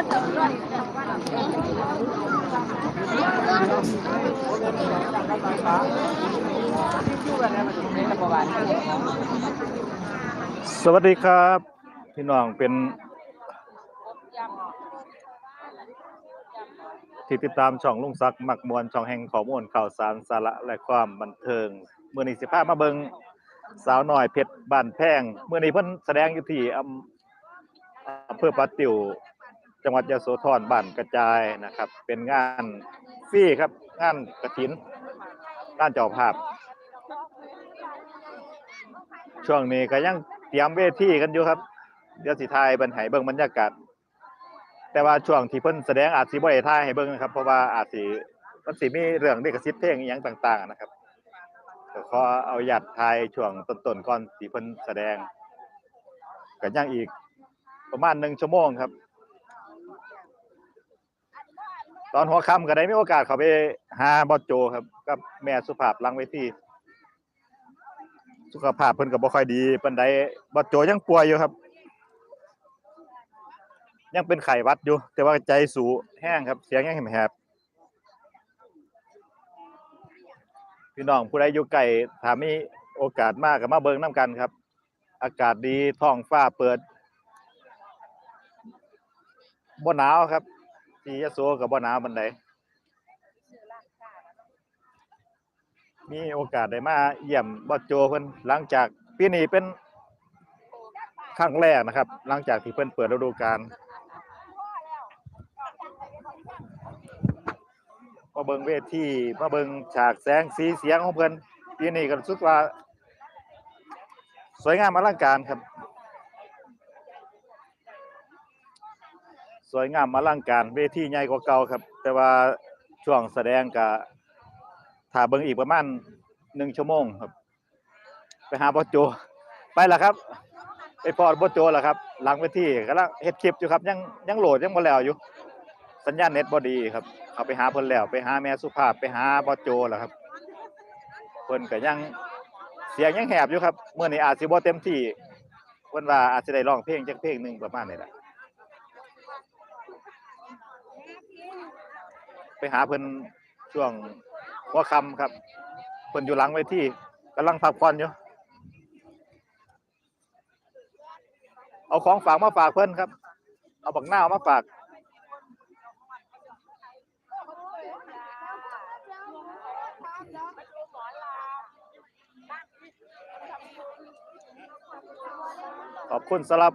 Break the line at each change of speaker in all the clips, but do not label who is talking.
นต
สวัสดีครับ พี่น้องเป็นที่ติดตามช่องลุงซักมักมวลช่องแห่งข้อมูลข่าวสารสาระและความบันเทิงเมื่อนี้สิพามาเบิงสาวหน้อยเพชรบ้านแพงเมื่อนี้เพิ่นแสดงอยู่ที่อำอำเภอปาติวจังหวัดยโสธรบ้านกระจายนะครับ เป็นงานฟรีครับ งานกระถินงานเจ้าภาพ ช่วงนี้ก็ยัง เตรียมเวทีกันอยู่ครับเดี๋ยวสิถ่ายเบิ่งให้เบิ่งบรรยากาศ แต่ว่าช่วงที่เพิ่นแสดงอาจสิบ่ได้ถ่ายให้เบิ่งนะครับ เพราะว่าอาจสิมันสิมีเรื่องลิขสิทธิ์เพลงอีหยังต่าง ๆ นะครับก็ขอเอาหยัดถ่ายช่วงต้นๆก่อนที่เพิ่นแสดงก็ยังอีกประมาณ1ชั่วโมงครับ ตอนหัวค่ำก็ได้มีโอกาสเข้าไปหาบอสโจครับ กับแม่สุภาพลังเวที สุขภาพเพิ่นก็บ่ค่อยดีปานใดบ่โจยังป่วยอยู่ครับ ยังเป็นไข้หวัดอยู่ แต่ว่าใจสูแห้งครับ เสียงยังแหบๆพี่น้องผู้ใดอยู่ไกลถ้ามีโอกาสมากก็มาเบิ่งนํกันครับ อากาศดีท้องฟ้าเปิดบ่หนาวครับที่ยโสก็บ่หนาวปานใด มีโอกาสได้มาเยี่ยมบอสโจเพิ่นหลังจากปีนี้เป็นครั้งแรกนะครับ หลังจากที่เพิ่นเปิดฤดูกาลมาเบิ่งเวทีมาเบิ่งฉากแสงสีเสียงของเพิ่นปีนี้ก็รู้สึกว่า สวยงามอลังการครับ สวยงามอลังการเวทีใหญ่กว่าเก่าครับ แต่ว่าช่วงแสดงก็ ถ้าเบิ่งอีกประมาณหนึ่งชั่วโมงครับ ไปหาบอโจ ไปแล้วครับไปพอดบอโจแล้วครับ หลังไปที่กำลังเฮ็ดคลิปอยู่ครับ ยังยังโหลดยังบ่แล้วอยู่ สัญญาณเน็ตบ่ดีครับเขาไปหาเพิ่นแล้ว ไปหาแม่สุภาพไปหาบอโจแล้วครับ เพิ่นก็ยังเสียงยังแหบอยู่ครับเมื้อนี้อาจสิบ่เต็มที่เพิ่นว่าอาจสิได้ร้องเพลงจักเพลงหนึ่งประมาณนี้แหละไปหาเพิ่นช่วง หัวคำครับเพิ่นอยู่หลังเวทีกำลังพักผ่อนอยู่เอาของฝากมาฝากเพิ่นครับ เอาบักหน้ามาฝาก ขอบคุณสำหรับ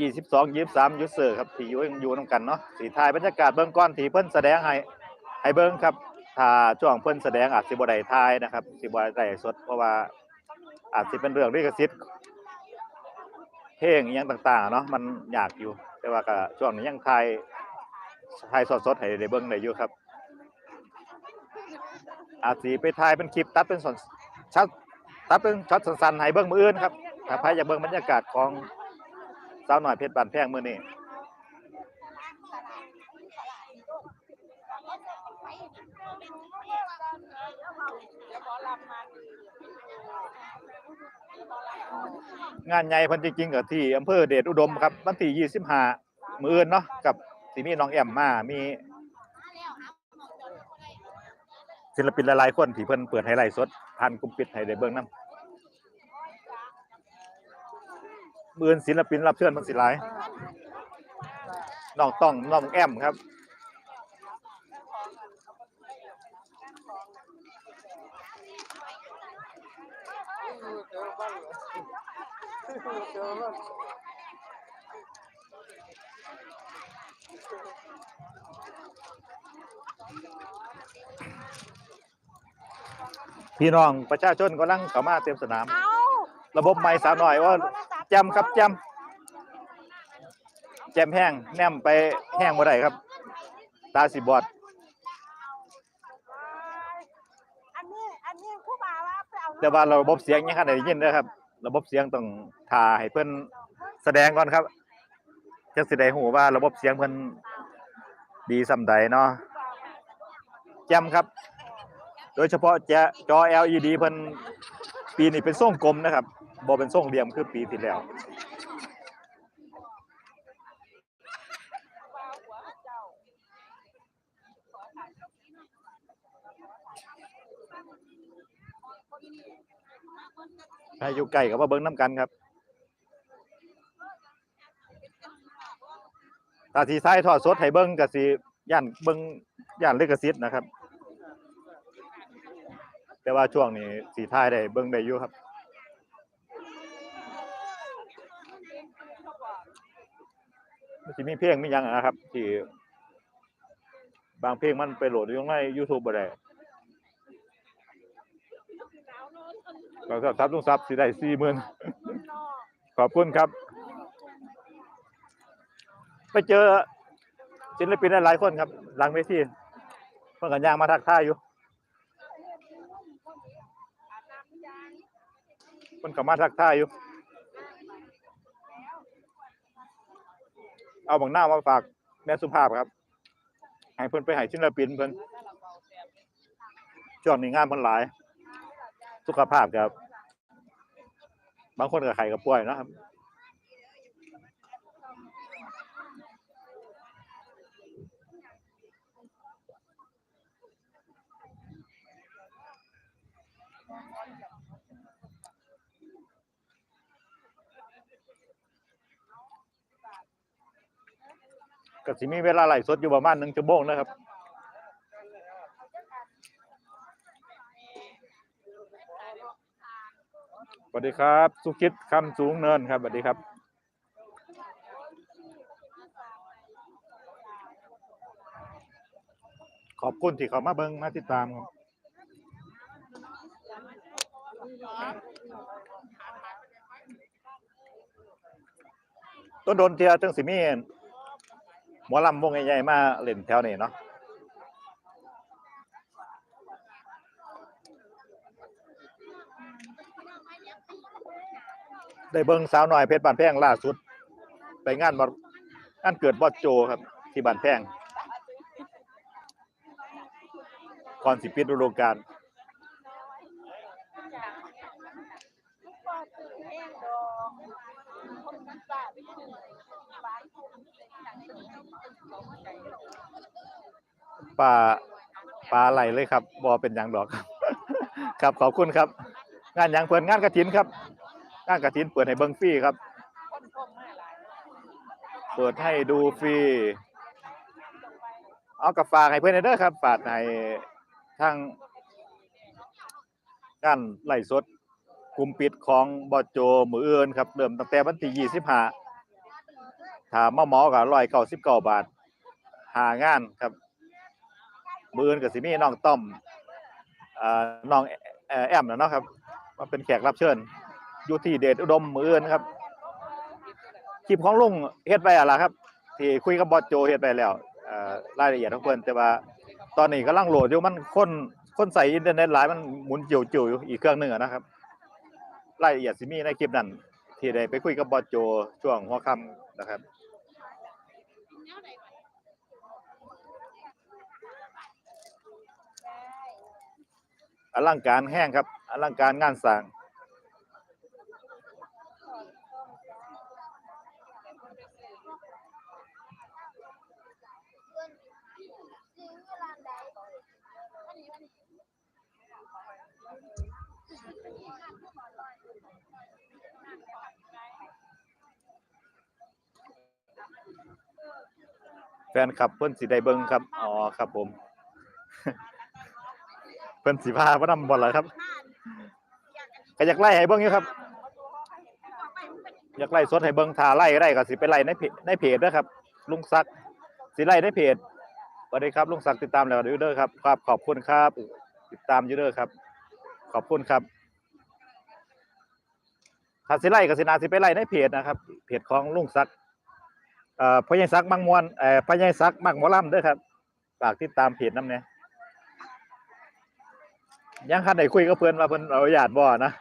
22 23ยูเซอร์ครับที่อยู่ยังอยู่นํกันเนาะสีถ่ายบรรยากาศเบื้องก้อนที่เพิ่นแสดงให้ ให้เบิ่งครับ ถ้าช่วงเพิ่นแสดงอาจสิบ่ได้ถ่ายนะครับ สิบ่ได้สด เพราะว่าอาจสิเป็นเรื่องลิขสิทธิ์เพลงอยังต่างๆเนาะมันยากอยู่ แต่ว่าก็ช่วงนี้ยังถ่ายถ่ายสดๆให้ได้เบิ่งได้อยู่ครับ อาจสิไปถ่ายเป็นคลิปตัดเป็นส่วนชัดตัดเป็นช็อตสั้นๆให้เบิ่งมืออื่นครับถ้าใครอยากเบิ่งบรรยากาศของสาวหน่อยเพชรบานแพงมื้อนี้ งานใหญ่เพันจริงๆก็ที่อำเภอเดชอุดมครับวันที่25มื้ออื่นเนาะกับสิมีน้องแอมมา มีศิลปินหลายๆคนที่เพิ่นเปิดให้ไลฟ์สดผ่านกลุ่มปิดให้ได้เบิ่งนํมื้ออื่นศิลปินรับเชิญมันสิหลายน้องต้องน้องแอมครับ พี่น้องประชาชนกำลังเข้ามาเต็มสนาม
เอา
ระบบไม้สาวหน่อยว่าจำครับจำแจมแห้งแนมไปแห้งบ่ได้ครับ ตาสิบอด
อันนี้อันนี้ผู้บ่าวว่าไปเอา
แต่ว่าระบบเสียงยังคันได้ยินเด้อครับ ระบบเสียงต้องทาให้เพิ่อนแสดงก่อนครับจังสิได้ฮู้ว่าระบบเสียงเพิ่อนดีส่ำใดเนาะแจมครับ โดยเฉพาะจะจอ LED เพิ่นปีนี้เป็นทรงกลมนะครับบ่เป็นทรงเหลี่ยมคือปีที่แล้ว ให้อยู่ใกล้กับว่าเบิ้งน้ำกันครับตาทีซ้ายทอดสดให้เบิ้งกับสีย่านเบิ้งย่านเลกซิตนะครับ แต่ว่าช่วงนี้สีท้ายได้เบิ้งได้อยู่ครับมันจะมีเพลงมียังนะครับ ที่ บางเพลงมันไปโหลดอยู่ใน YouTube บ่ได้ ก็ครับทับลุงซับสิได้สี่หมื่นขอบคุณครับ ไปเจอศิลปินหลายคนครับ หลังเวทีเพิ่อนกันยางมาทักทายอยู่เพิ่นก็มาทักทายอยู่ เอาบางหน้ามาฝากแม่สุภาพครับ ให้เพิ่อนไปให้ศิลปินเพิ่อนช่วงนี้งานเพิ่นหลาย สุขภาพครับบางคนกับไข่กับป่วยนะครับก็สิมีเวลาไหลสดอยู่ประมาณหนึ่งชั่วโมงนะครับ สวัสดีครับ สุกิตคำสูงเนินครับสวัสดีครับ ขอบคุณที่เขามาเบิงมาติดตามครับต้นโดนเทียจังสิมีหมอลำวงใหญ่ๆมาเล่นแถวนี้เนาะ ได้เบิ่งสาวน้อยเพชรบ้านแพงล่าสุด ไปงานบงานเกิดบอสโจครับ ที่บ้านแพงก่อนสิปิดฤดูกาลปลาปลาไหลเลยครับบ่เป็นหยังดอก ครับขอบคุณครับ งานหยังเพิ่นงานกฐินครับ งานกฐินเปิดให้เบิ่งฟรีครับ เปิดให้ดูฟรี เอากับฝากให้เพื่อนเด้อครับ ฝากในทางการไล่สดกลุ่มปิดของบอโจมือเอื่นครับ เริ่มตั้งแต่วันที่25ถ้ามมาเหมาก็199บาท หางานครับมืออื่นก็สิมีน้องต้อมอ่าน้องเอ่อแอมนะเนาะครับมาเป็นแขกรับเชิญ อยู่ที่เดชอุดมมืออื่นครับคลิปของลุงเฮ็ดไปอะล่ะครับ ที่คุยกับบอสโจเฮ็ดไปแล้วรายละเอียดของเพิ่นแต่ว่าตอนนี้กำลังโหลดอยู่มันคนคนใส่อินเทอร์เน็ตหลายมันหมุนจิ๋วๆอยู่อีกเครื่องหนึงนะครับรายละเอียดสิมีในคลิปนั้นที่ได้ไปคุยกับบอสโจช่วงหัวค่ำนะครับอลังการแห้งครับอลังการงานสร้าง แฟนคลับเพิ่อนสิได้เบิ่งครับ อ๋อครับผม เพิ่อนสิพาบ่นำบ่ล่ะครับก็อยากไล่ให้เบิ่งอยู่ครับ อยากไล่สดให้เบิ่งถ้าไล่ได้ก็สิไปไล่ในเพจในเพจเด้อครับ ลุงซักสิไล่ในเพจสวัสดีครับลุงศักดิ์ติดตามแล้วยูเดอร์ครับครับขอบคุณครับ ติดตามอยูเดอร์ครับ ขอบคุณครับ ถ้าสิไล่ก็สินาสิไปไล่ในเพจนะครับเพจของลุงศักดิ์เอ่อพญายศักดิ์มังมวนเอ่อพญายศักดิ์มักหมอลำเด้อครับฝากติดตามเพจน้ำเนี่ยยังคันได้คุยกับเพื่อนว่าเพื่อนเอาญาติบ่นะ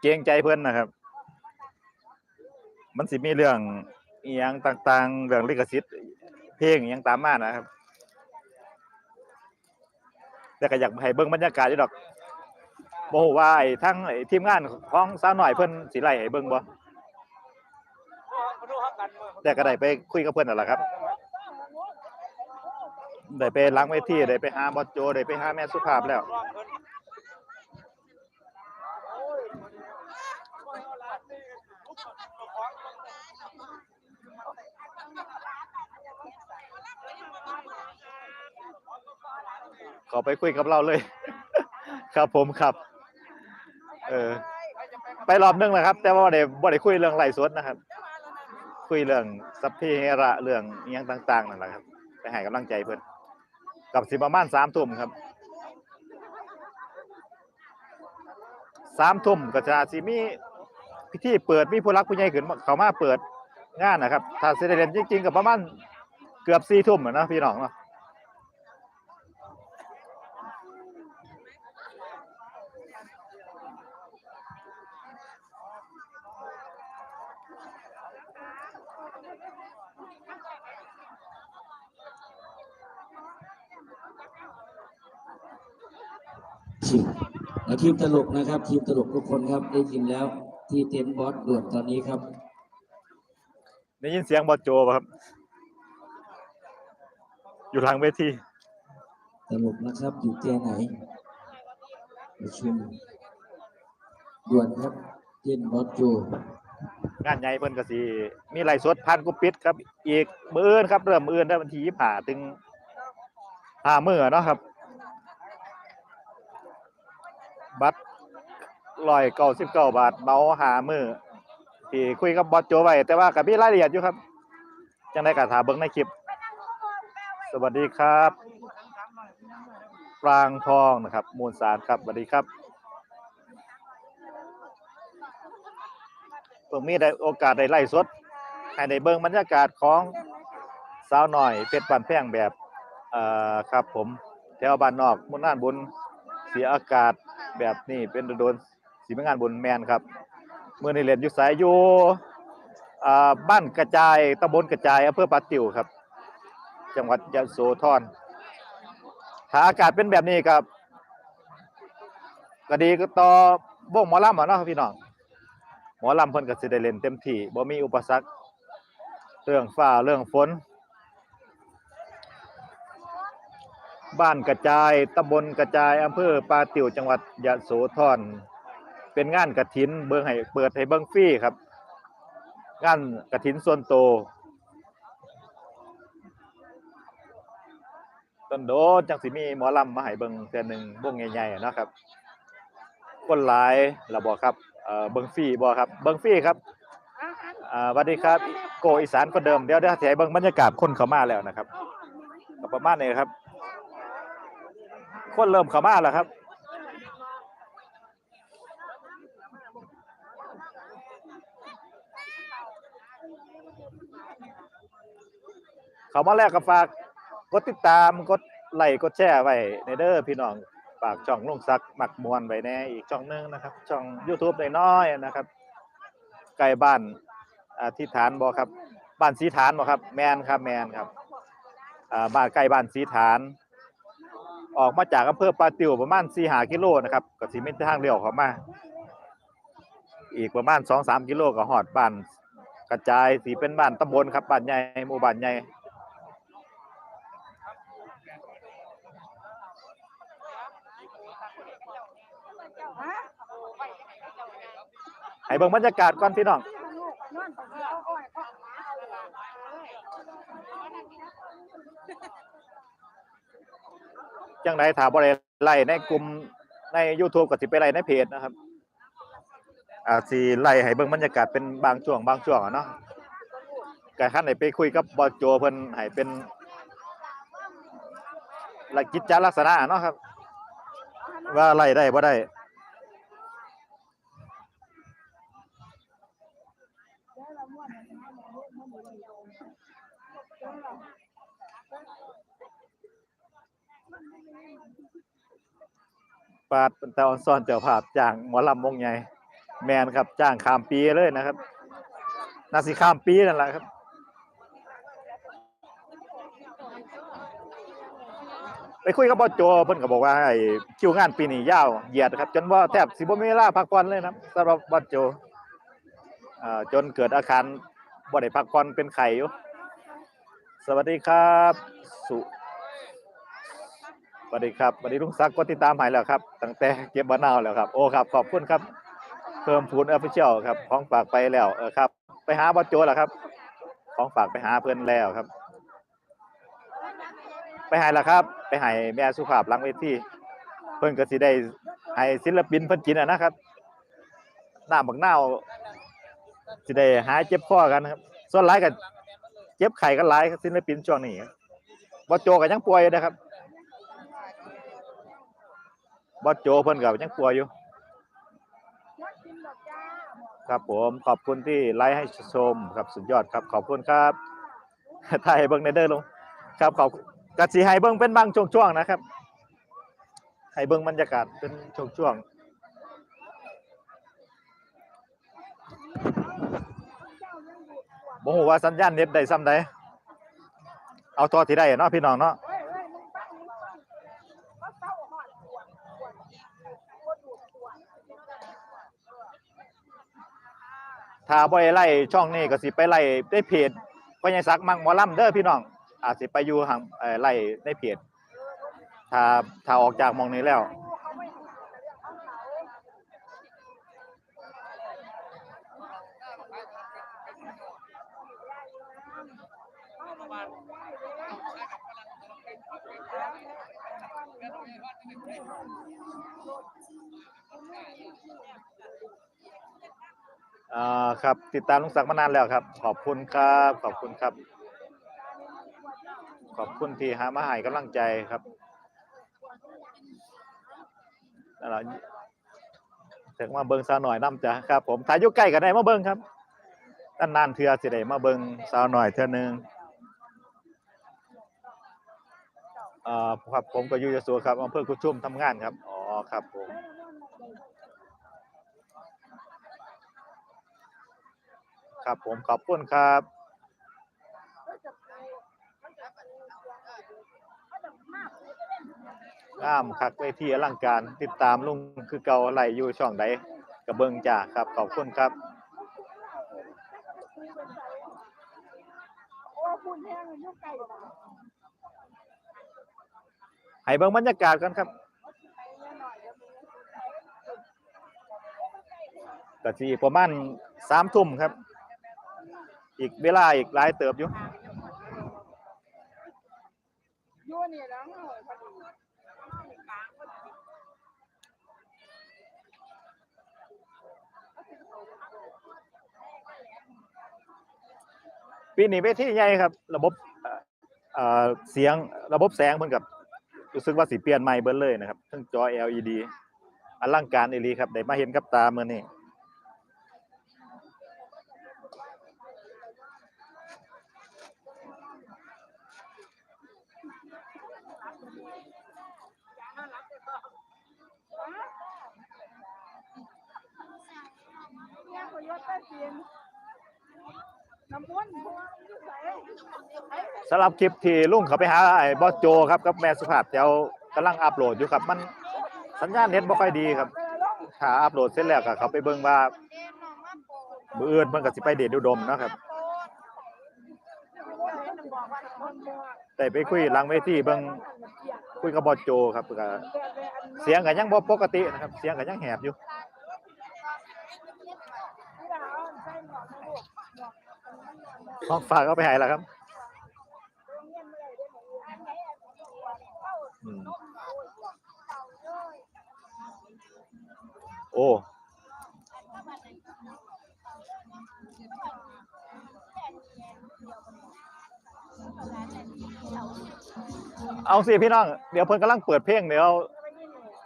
เกรงใจเพื่อนนะครับ มันสิมีเรื่องอีหยังต่าง ๆ เรื่องลิขสิทธิ์เพลงอหยังตามมานะครับแต่ก็อยากให้เบิ่งบรรยากาศอยู่ดอก บ่ฮู้ว่าไอ้ทั้งไอ้ทีมงานของสาวน้อยเพิ่นสิไล่ให้เบิ่งบ่แต่ก็ได้ไปคุยกับเพิ่นนั่นแหละครับได้ไปหล้างเวทีได้ไปหาบอสโจได้ไปหาแม่สุภาพแล้วขอไปคุยกับเราเลย ครับผมครับ เออ ไปรอบนึงแล้วครับ แต่ว่าบ่ได้บ่ได้คุยเรื่องไล่สดนะครับ คุยเรื่องสัพเพเหระเรื่องอิหยังต่างๆนั่นแหละครับ ไปให้กำลังใจเพิ่นกับสิประมาณสามทุ่มครับสามทุ่มก็จะสิมีพิธีเปิดมีผู้รักผู้ใหญ่ขึ้นเขามาเปิดงานนะครับ ถ้าสิได้เล่นจริงๆก็ประมาณเกือบสี่ทุ่มอะเนาะพี่น้องเนาะ
ทีมตลกนะครับ ทีมตลกทุกคนครับได้ยินแล้ว ที่เต็นท์บอสด่วนตอนนี้ครับ
ได้ยินเสียงบอสโจป่ะครับ อยู่หลังเวที
ตลกนะครับอยู่แกไหนประชุมด่วนครับเต็นท์บอสโจ
งานใหญ่เพิ่นก็สิมีไลฟ์สดพันกุปิดครับ อีกมื้ออื่นครับเริ่มมื้ออื่นได้วันที่25ถึง5มื้อเนาะครับ บัตร199บเก้าบาทเมาหามือที่คุยกับบอสโจไว้แต่ว่าก็มีรายละเอียดอยู่ครับ จังได๋ก็ถาเบิ่งในคลิป สวัสดีครับปรางทองนะครับ มูลสารครับสวัสดีครับเพิ่งมีได้โอกาสได้ไล่สดให้ได้เบิ่งบรรยากาศของสาวหน่อยเพชรบ้านแพงแบบเอ่อครับผมแถวบ้านนอกมุ่นน่านบุญเสียอากาศ แบบนี้เป็นโดนสิมีงานบุญแมนครับเมื่อนี้เรียนอยู่สายอยู่อ่าบ้านกระจายตำบลกระจายอำเภอปาติ๋วครับ จังหวัดยะโสธรถ้าอากาศเป็นแบบนี้ครับก็ดีก็ต่อวงหมอลำอะเนาะพี่น้องหมอลำเพิ่นก็สิได้เล่นเต็มที่บ่มีอุปสรรคเรื่องฟ้าเรื่องฝน บ้านกระจายตำบลกระจายอำเภอปาติ๋วจังหวัดยะโสธรเป็นงานกฐินเบิ่งให้เปิดให้เบิ่งฟรีครับ งานกฐินส่วนโตต้นโดจังสิมีหมอลำมาให้เบิ่งเทื่หนึ่งวงใหญ่ๆนะครับคนหลายแล้วบ่ครับเอ่อเบิ่งฟรีบ่ครับเบิ่งฟรีครับสวัสดีครับ โกอีสานคนเดิมเดี๋ยวเดี๋ยวสิให้เบิ่งบรรยากาศคนเขามาแล้วนะครับประมาณนี้ครับ คนเริ่มเข้ามาแล้วครับเข้ามาแล้วก็ฝากกดติดตามกดไลค์กดแชร์ไว้ในเด้อพี่น้องฝากช่องลุงซักหมักมวนไว้แน่อีกช่องหนึงนะครับ ช่อง YouTube น้อยๆนะครับใกล้บ้านอ่าที่ฐานบ่ครับบ้านสีฐานบ่ครับ แมนครับแมนครับอ่าบ้านใกล้บ้านสีฐาน ออกมาจากอำเภอปาติวประมาณ4-5กิโลนะครับก็สิมีทางเลี้ยวเข้ามา อีกประมาณ2-3กิโลก็ฮอดบ้านกระจายสิเป็นบ้านตำบลครับบ้านใหญ่หมู่บ้านใหญ่ให้เบิ่งบรรยากาศก่อนพี่น้อง จังไดถ้าอะไรไล่ในกลุ่มใน YouTube ก็สิไปไล่ในเพจนะครับอ่าสิไล่ให้เบิ่งบรรยากาศเป็นบางช่วงบางช่วงอะเนาะก็คันได้ไปคุยกับบอสโจเพิ่นให้เป็นละกิจจลักษณะเนาะครับ ว่าไล่ได้บ่ได้ ปาดเป็นตาออนซ่อนเจ้าภาพจ้างหมอลำวงใหญ่แมนครับจ้างข้ามปีเลยนะครับนาสิข้ามปีนั่นแหละครับไปคุยกับบอโจเพิ่นก็บอกว่าไอ้คิวงานปีนี้ยาวเหยียดครับ จนว่าแทบสิบ่มีเวลาพักผ่อนเลยนะครับสำหรับบอโจอ่าจนเกิดอาการบ่ได้พักผ่อนเป็นไข้อยู่สวัสดีครับ สุ สวัสดีครับสวัสดีลุงศักดิ์ก็ติดตามหายแล้วครับตั้งแต่เก็บบะนาวแล้วครับโอ้ครับขอบคุณครับเพิ่มพูนออฟฟิเชียลครับของฝากไปแล้วเออครับ ไปหาบอสโจแล้วครับ ของฝากไปหาเพื่อนแล้วครับ ไปหายแล้วครับ ไปหายแม่สุภาพลังเวทีเพิ่นก็สิได้ให้ศิลปินเพิ่นกินอะนะครับน้ำบักนาวสิได้หายเจ็บคอกันครับ ส่วนหลายก็เจ็บไข้กันหลายศิลปินช่วงนี้บอสโจก็ยังป่วยนะครับ บอสโจเพิ่นกับยังป่วอยู่ ครับผมขอบคุณที่ไลค์ให้ชมครับสุดยอดครับ ขอบคุณครับถ่ายเบิ่งในเด้อลง ครับขอบกัสิให้เบิ่งเป็นบางช่วงๆนะครับให้เบิ่งบรรยากาศเป็นช่วงๆบ่ฮู้ว่าสัญญาณเน็ตได้ซ้ำใดเอาตัวที่ได้เนาะพี่น้องเนาะ ถ้าบ่ได้ไล่ช่องนี้ก็สิไปไล่ในเพจพ่อใหญ่ศักดิ์มังหมอลำเด้อพี่น้อง อาจสิไปอยู่ห่างเอ่อไล่ในเพจถ้าถ้าออกจากหมองนี้แล้ว อ่าครับ ติดตามลุงศักดิ์มานานแล้วครับ ขอบคุณครับ ขอบคุณครับ ขอบคุณที่หามาให้กำลังใจครับนั่นแหละถึงมาเบิ่งสาวหน่อยน้ำจ้ะครับ ผมถ้าอยู่ใกล้กันได้มาเบิ่งครับนานเทือสิได้มาเบิ่งสาวหน่อยเทื่อนึงอ่าครับผมก็อยู่ยโสครับอำเภอกุชุมทำงานครับ อ๋อครับผม ครับผมขอบคุณครับงามคักเวทีอลังการติดตามลุงคือเก่าไหลอยู่ช่องใดกระเบิงจ่าครับขอบคุณครับ
ห้งอยู่ไกลนะ
ให้เบิ่งบรรยากาศกันครับก็สิประมาณสามทุ่มครับ อีกเวลาอีกหลายเติบอยู่
ยู่นี่แล้วเหรอพอดี
ปีนี้เวทีใหญ่ครับ ระบบเอ่อเสียงระบบแสงเพิ่นกับรู้สึกว่าสิเปลี่ยนใหม่เบิดเลยนะครับทั้งจอ LED อลังการอีลีครับ ได้มาเห็นกับตาเมื้อนี้
เนี้ย สำ
หรับคลิปที่ลุงเขาไปหาไอ้บอสโจครับกับแม่สุภาพเจ้ากำลังอัปโหลดอยู่ครับ มันสัญญาณเน็ตบ่ค่อยดีครับถ้าอัปโหลดเสร็จแล้วก็เขาไปเบิ่งว่ามืออื่นเพิ่นก็สิไปเดชอุดมนะครับแต่ไปคุยหลังเวทีเบิ่งคุยกับบอสโจครับก็เสียงก็ยังบ่ปกตินะครับ เสียงก็ยังแหบอยู่้องฝากเอาไปหายแล้วครับโอ้เอาสิพี่น้อง เดี๋ยวเพิ่นกำลังเปิดเพลงเดี๋ยว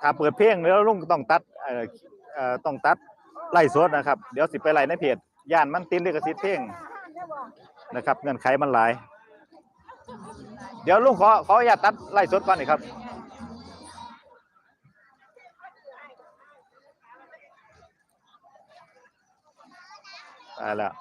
ถ้าเปิดเพลงเดี๋ยวลุงต้องตัดเอ่อต้องตัดไล่สดนะครับ เดี๋ยวสิไปไล่ในเพจย่านมันติดลิขสิทธิ์เพลง นะครับเงื่อนไขมันหลาย เดี๋ยวลุงขอขออนุญาตตัดไล่สดก่อนหน่อยครับไปแล้ว